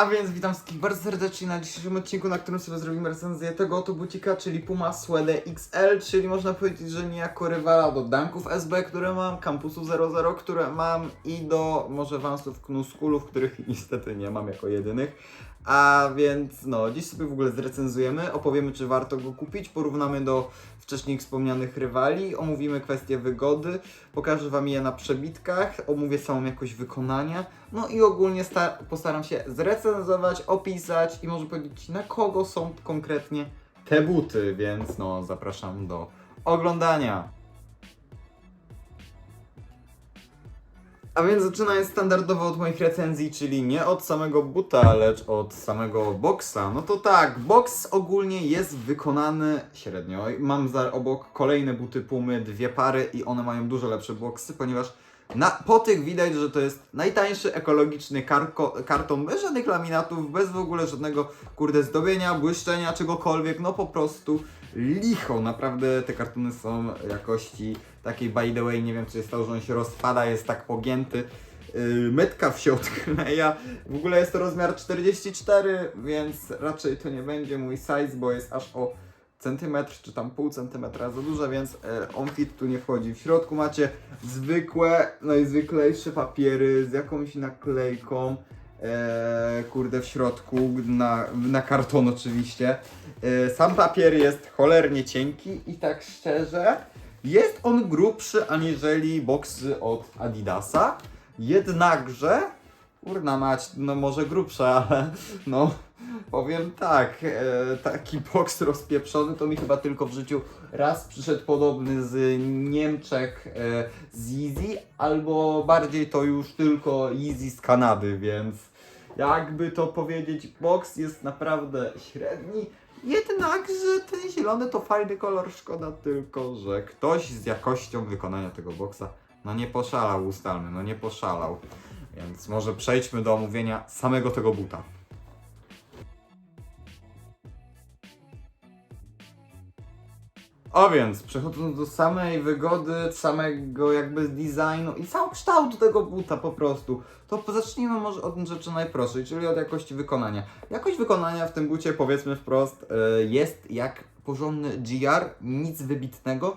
A więc witam wszystkich bardzo serdecznie na dzisiejszym odcinku, na którym sobie zrobimy recenzję tego oto bucika, czyli Puma Suede XL, czyli można powiedzieć, że niejako rywala do Dunków SB, które mam, Campusu 00, które mam i do może Vansów Knuskulów, których niestety nie mam jako jedynych. A więc no, dziś sobie w ogóle zrecenzujemy, opowiemy czy warto go kupić, porównamy do wcześniej wspomnianych rywali, omówimy kwestie wygody, pokażę Wam je na przebitkach, omówię samą jakość wykonania, no i ogólnie sta- postaram się zrecenzować, opisać i może powiedzieć na kogo są konkretnie te buty, więc no zapraszam do oglądania. A więc zaczynając standardowo od moich recenzji, czyli nie od samego buta, lecz od samego boksa. No to tak, boks ogólnie jest wykonany średnio. Mam za obok kolejne buty Pumy, dwie pary i one mają dużo lepsze boksy, ponieważ na, po tych widać, że to jest najtańszy ekologiczny karko, karton bez żadnych laminatów, bez w ogóle żadnego kurde zdobienia, błyszczenia, czegokolwiek, no po prostu licho. Naprawdę te kartony są jakości takiej by the way, nie wiem co jest to, że on się rozpada, jest tak pogięty. Yy, metka w się odkleja. W ogóle jest to rozmiar 44, więc raczej to nie będzie mój size, bo jest aż o centymetr czy tam pół centymetra za duże, więc e, on fit tu nie wchodzi. W środku macie zwykłe, najzwyklejsze papiery z jakąś naklejką. E, kurde w środku na, na karton oczywiście. E, sam papier jest cholernie cienki i tak szczerze jest on grubszy aniżeli boksy od Adidasa. Jednakże, kurna mać, no może grubsze, ale no powiem tak, e, taki boks rozpieprzony to mi chyba tylko w życiu raz przyszedł podobny z Niemczech e, z Yeezy, albo bardziej to już tylko Yeezy z Kanady, więc jakby to powiedzieć, boks jest naprawdę średni. Jednakże ten zielony to fajny kolor, szkoda tylko, że ktoś z jakością wykonania tego boksa no nie poszalał, ustalmy, no nie poszalał. Więc może przejdźmy do omówienia samego tego buta. A więc, przechodząc do samej wygody, samego jakby designu i całego kształtu tego buta po prostu, to zacznijmy może od rzeczy najprostszej, czyli od jakości wykonania. Jakość wykonania w tym bucie, powiedzmy wprost, e, jest jak porządny GR, nic wybitnego.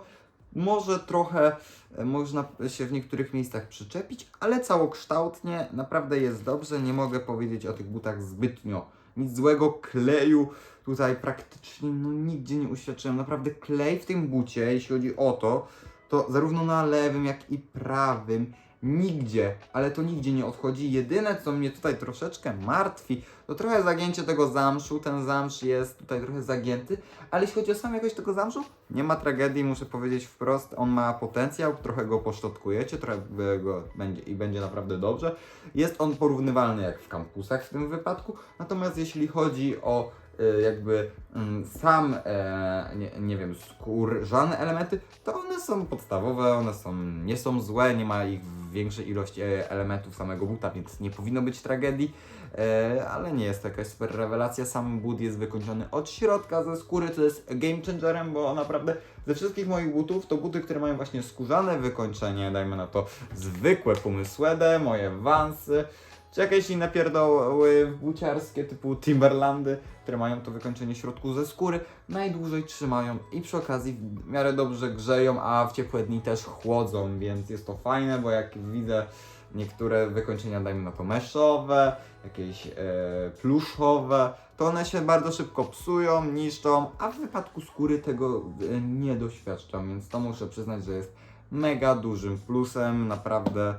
Może trochę e, można się w niektórych miejscach przyczepić, ale całokształtnie naprawdę jest dobrze. Nie mogę powiedzieć o tych butach zbytnio. Nic złego, kleju tutaj praktycznie no, nigdzie nie uświadczyłem. Naprawdę klej w tym bucie, jeśli chodzi o to, to zarówno na lewym, jak i prawym nigdzie, ale to nigdzie nie odchodzi. Jedyne, co mnie tutaj troszeczkę martwi, to trochę zagięcie tego zamszu. Ten zamsz jest tutaj trochę zagięty, ale jeśli chodzi o samą jakość tego zamszu, nie ma tragedii, muszę powiedzieć wprost. On ma potencjał, trochę go poszczotkujecie, trochę go będzie i będzie naprawdę dobrze. Jest on porównywalny jak w kampusach w tym wypadku, natomiast jeśli chodzi o jakby mm, sam, e, nie, nie wiem, skórzane elementy, to one są podstawowe, one są, nie są złe, nie ma ich większej ilości e, elementów samego buta, więc nie powinno być tragedii, e, ale nie jest to jakaś super rewelacja. Sam but jest wykończony od środka ze skóry, co jest game changerem, bo naprawdę ze wszystkich moich butów to buty, które mają właśnie skórzane wykończenie, dajmy na to zwykłe Pumy Suede, moje Vansy, czy jakieś inne pierdoły buciarskie typu Timberlandy, które mają to wykończenie środku ze skóry, najdłużej trzymają i przy okazji w miarę dobrze grzeją, a w ciepłe dni też chłodzą, więc jest to fajne, bo jak widzę niektóre wykończenia, dajmy na to meszowe, jakieś e, pluszowe, to one się bardzo szybko psują, niszczą, a w wypadku skóry tego e, nie doświadczam, więc to muszę przyznać, że jest mega dużym plusem, naprawdę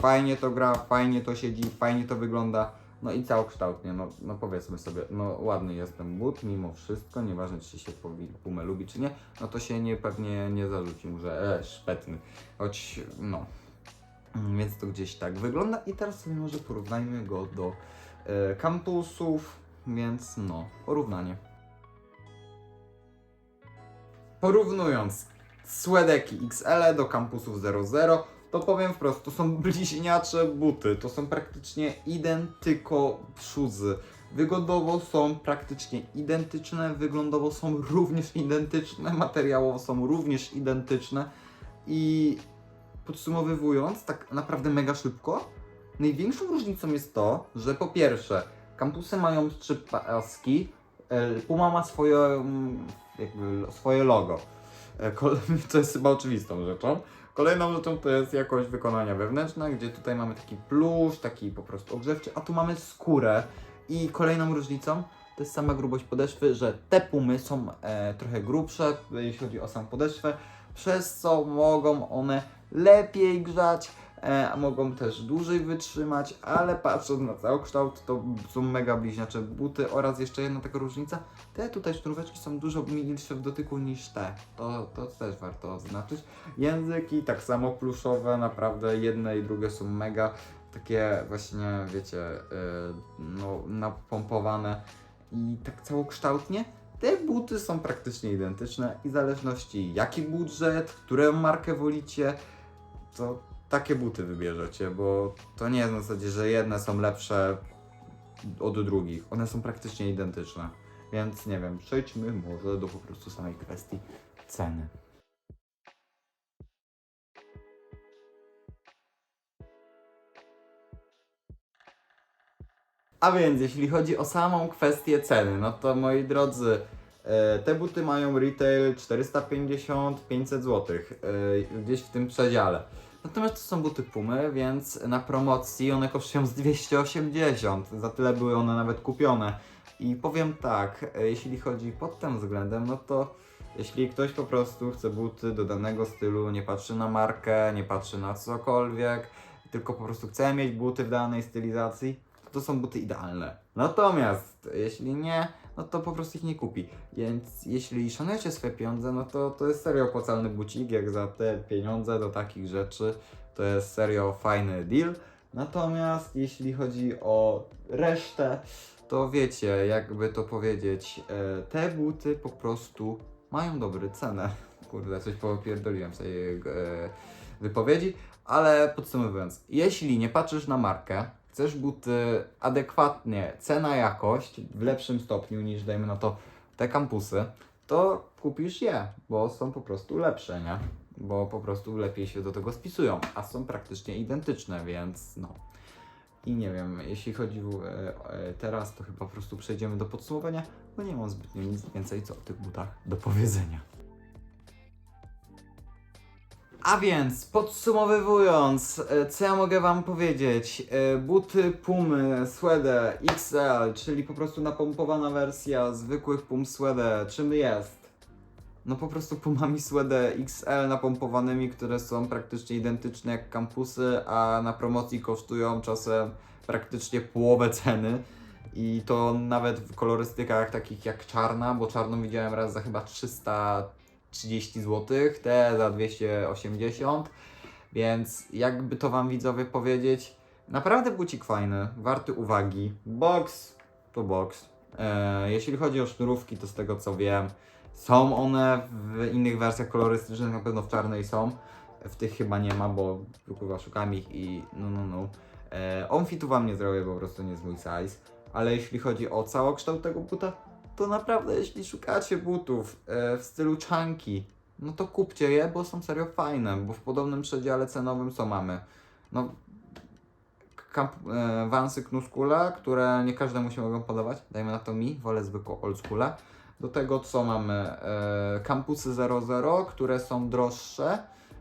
fajnie to gra, fajnie to siedzi, fajnie to wygląda. No i całokształtnie, no, no powiedzmy sobie, no ładny jest ten but, mimo wszystko, nieważne czy się Pumę lubi czy nie, no to się nie, pewnie nie zarzuci mu, że e, szpetny, choć no. Mm, Więc to gdzieś tak wygląda i teraz sobie może porównajmy go do e, kampusów, więc no, porównanie. Porównując Swedeki XL do kampusów 00, to powiem wprost, to są bliźniacze buty, to są praktycznie identyko szuzy. Wygodowo są praktycznie identyczne, wyglądowo są również identyczne, materiałowo są również identyczne i podsumowywując, tak naprawdę mega szybko, największą różnicą jest to, że po pierwsze, Kampusy mają trzy paski. E, Puma ma swoje, mm, jakby swoje logo. E, To jest chyba oczywistą rzeczą. Kolejną rzeczą to jest jakość wykonania wewnętrzna, gdzie tutaj mamy taki plusz, taki po prostu ogrzewczy, a tu mamy skórę. I kolejną różnicą to jest sama grubość podeszwy, że te pumy są e, trochę grubsze, jeśli chodzi o sam podeszwę, przez co mogą one lepiej grzać, a mogą też dłużej wytrzymać, ale patrząc na całokształt, to są mega bliźniacze buty oraz jeszcze jedna taka różnica, te tutaj sznuróweczki są dużo milsze w dotyku niż te, to, to też warto odznaczyć. Języki tak samo pluszowe, naprawdę jedne i drugie są mega takie właśnie, wiecie, yy, no napompowane i tak całokształtnie. Te buty są praktycznie identyczne i w zależności jaki budżet, którą markę wolicie, to takie buty wybierzecie, bo to nie jest na zasadzie, że jedne są lepsze od drugich. One są praktycznie identyczne. Więc nie wiem, przejdźmy może do po prostu samej kwestii ceny. A więc jeśli chodzi o samą kwestię ceny, no to moi drodzy, e, te buty mają retail 450-500 zł, e, gdzieś w tym przedziale. Natomiast to są buty Pumy, więc na promocji one kosztują z 280, za tyle były one nawet kupione. I powiem tak, jeśli chodzi pod tym względem, no to jeśli ktoś po prostu chce buty do danego stylu, nie patrzy na markę, nie patrzy na cokolwiek, tylko po prostu chce mieć buty w danej stylizacji, to to są buty idealne. Natomiast jeśli nie, no to po prostu ich nie kupi. Więc jeśli szanujecie swoje pieniądze, no to to jest serio opłacalny bucik, jak za te pieniądze do takich rzeczy, to jest serio fajny deal. Natomiast jeśli chodzi o resztę, to wiecie, jakby to powiedzieć, e, te buty po prostu mają dobre cenę. Kurde, coś popierdoliłem sobie e, wypowiedzi, ale podsumowując, jeśli nie patrzysz na markę, chcesz buty adekwatnie cena-jakość w lepszym stopniu niż dajmy na to te kampusy, to kupisz je, bo są po prostu lepsze, nie? Bo po prostu lepiej się do tego spisują, a są praktycznie identyczne, więc no. I nie wiem, jeśli chodzi e, e, teraz, to chyba po prostu przejdziemy do podsumowania, bo nie mam zbytnio nic więcej co o tych butach do powiedzenia. A więc, podsumowywując, e, co ja mogę Wam powiedzieć? E, Buty Pumy Suede XL, czyli po prostu napompowana wersja zwykłych Pum Suede, czym jest? No po prostu Pumami Suede XL napompowanymi, które są praktycznie identyczne jak kampusy, a na promocji kosztują czasem praktycznie połowę ceny. I to nawet w kolorystykach takich jak czarna, bo czarną widziałem raz za chyba 330 zł, te za 280. Więc jakby to wam widzowie powiedzieć, naprawdę bucik fajny, warty uwagi. Box to box. E, jeśli chodzi o sznurówki, to z tego co wiem, są one w innych wersjach kolorystycznych, na pewno w czarnej są. W tych chyba nie ma, bo kurwa szukam ich i no no no. E, on fitu wam nie zrobię, po prostu nie jest mój size. Ale jeśli chodzi o całokształt tego buta, to naprawdę jeśli szukacie butów e, w stylu chunky, no to kupcie je, bo są serio fajne, bo w podobnym przedziale cenowym co mamy? No, kamp, e, Vansy Knuskule, które nie każdemu się mogą podobać, dajmy na to mi, wolę zwykłe oldschoole. Do tego co mamy? E, Campusy 00, które są droższe.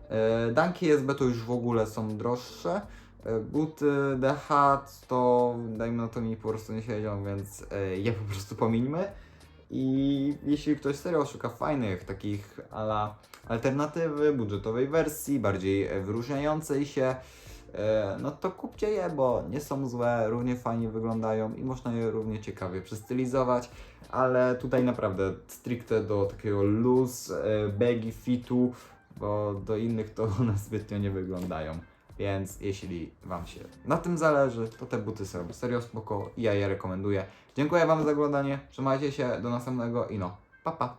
E, Danki SB to już w ogóle są droższe. E, Buty The Hat to dajmy na to mi po prostu nie siedział, więc e, je po prostu pomińmy. I jeśli ktoś serio szuka fajnych takich ala alternatywy, budżetowej wersji, bardziej e, wyróżniającej się, no to kupcie je, bo nie są złe, równie fajnie wyglądają i można je równie ciekawie przestylizować, ale tutaj naprawdę stricte do takiego e, baggy fitu, bo do innych to one zbytnio nie wyglądają. Więc jeśli Wam się na tym zależy, to te buty są serio spoko i ja je rekomenduję. Dziękuję Wam za oglądanie, trzymajcie się, do następnego i no, pa pa.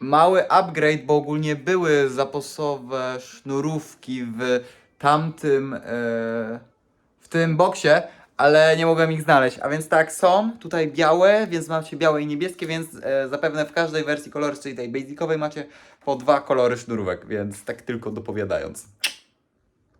Mały upgrade, bo ogólnie były zapasowe sznurówki w tamtym, e, w tym boksie, ale nie mogłem ich znaleźć. A więc tak, są tutaj białe, więc macie białe i niebieskie, więc e, zapewne w każdej wersji kolorystycznej, tej basicowej macie po dwa kolory sznurówek, więc tak tylko dopowiadając.